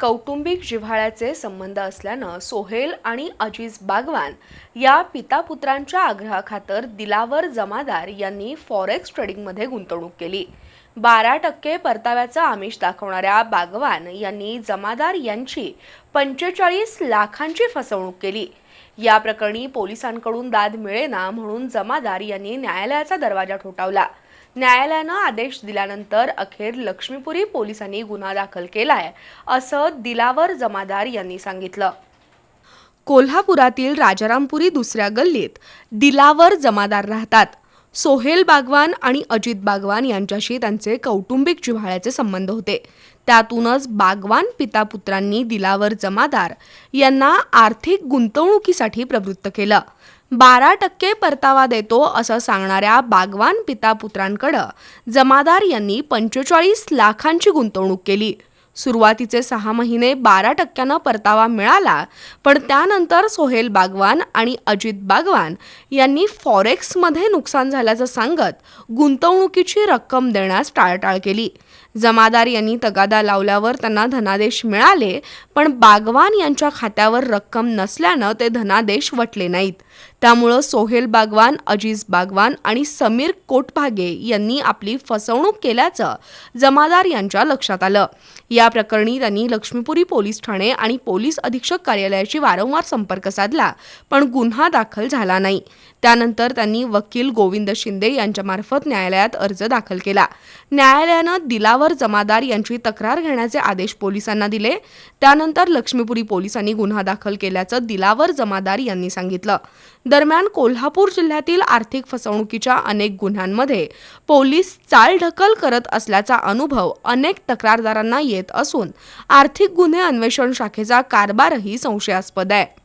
कौटुंबिक जिव्हाळ्याचे संबंध असल्यानं सोहेल आणि अजीज बागवान या पितापुत्रांच्या आग्रहाखातर दिलावर जमादार यांनी फॉरेक्स ट्रेडिंगमध्ये गुंतवणूक केली. बारा टक्के परताव्याचं आमिष दाखवणाऱ्या बागवान यांनी जमादार यांची पंचेचाळीस लाखांची फसवणूक केली. या प्रकरणी पोलिसांकडून दाद मिळेना म्हणून जमादार यांनी न्यायालयाचा दरवाजा ठोठावला. न्यायालयानं आदेश दिल्यानंतर अखेर लक्ष्मीपुरी पोलिसांनी गुन्हा दाखल केलाय असं दिलावर जमादार यांनी सांगितलं. कोल्हापुरातील राजारामपुरी दुसऱ्या गल्लीत दिलावर जमादार राहतात. सोहेल बागवान आणि अजित बागवान यांच्याशी त्यांचे कौटुंबिक जिव्हाळ्याचे संबंध होते. त्यातूनच बागवान पिता पुत्रांनी दिलावर जमादार यांना आर्थिक गुंतवणुकीसाठी प्रवृत्त केलं. बारा टक्के परतावा देतो असं सांगणाऱ्या बागवान पिता पुत्रांकडं जमादार यांनी पंचेचाळीस लाखांची गुंतवणूक केली. सुरुवातीचे सहा महिने बारा टक्क्यानं परतावा मिळाला पण त्यानंतर सोहेल बागवान आणि अजित बागवान यांनी फॉरेक्समध्ये नुकसान झाल्याचं सांगत गुंतवणुकीची रक्कम देण्यास टाळाटाळ केली. जमादार यांनी तगादा लावल्यावर त्यांना धनादेश मिळाले पण बागवान यांच्या खात्यावर रक्कम नसल्यानं ते धनादेश वटले नाहीत. त्यामुळं सोहेल बागवान अजीज बागवान आणि समीर कोटभागे यांनी आपली फसवणूक केल्याचं जमादार यांच्या लक्षात आलं. या प्रकरणी त्यांनी लक्ष्मीपुरी पोलीस ठाणे आणि पोलीस अधीक्षक कार्यालयाशी वारंवार संपर्क साधला पण गुन्हा दाखल झाला नाही. त्यानंतर त्यांनी वकील गोविंद शिंदे यांच्यामार्फत न्यायालयात अर्ज दाखल केला. न्यायालयानं दिला यावर जमादार यांची तक्रार घेण्याचे आदेश पोलिसांना दिले. त्यानंतर लक्ष्मीपुरी पोलिसांनी गुन्हा दाखल केल्याचं दिलावर जमादार यांनी सांगितलं. दरम्यान कोल्हापूर जिल्ह्यातील आर्थिक फसवणुकीच्या अनेक गुन्ह्यांमध्ये पोलीस चालढकल करत असल्याचा अनुभव अनेक तक्रारदारांना येत असून आर्थिक गुन्हे अन्वेषण शाखेचा कारभारही संशयास्पद आहे.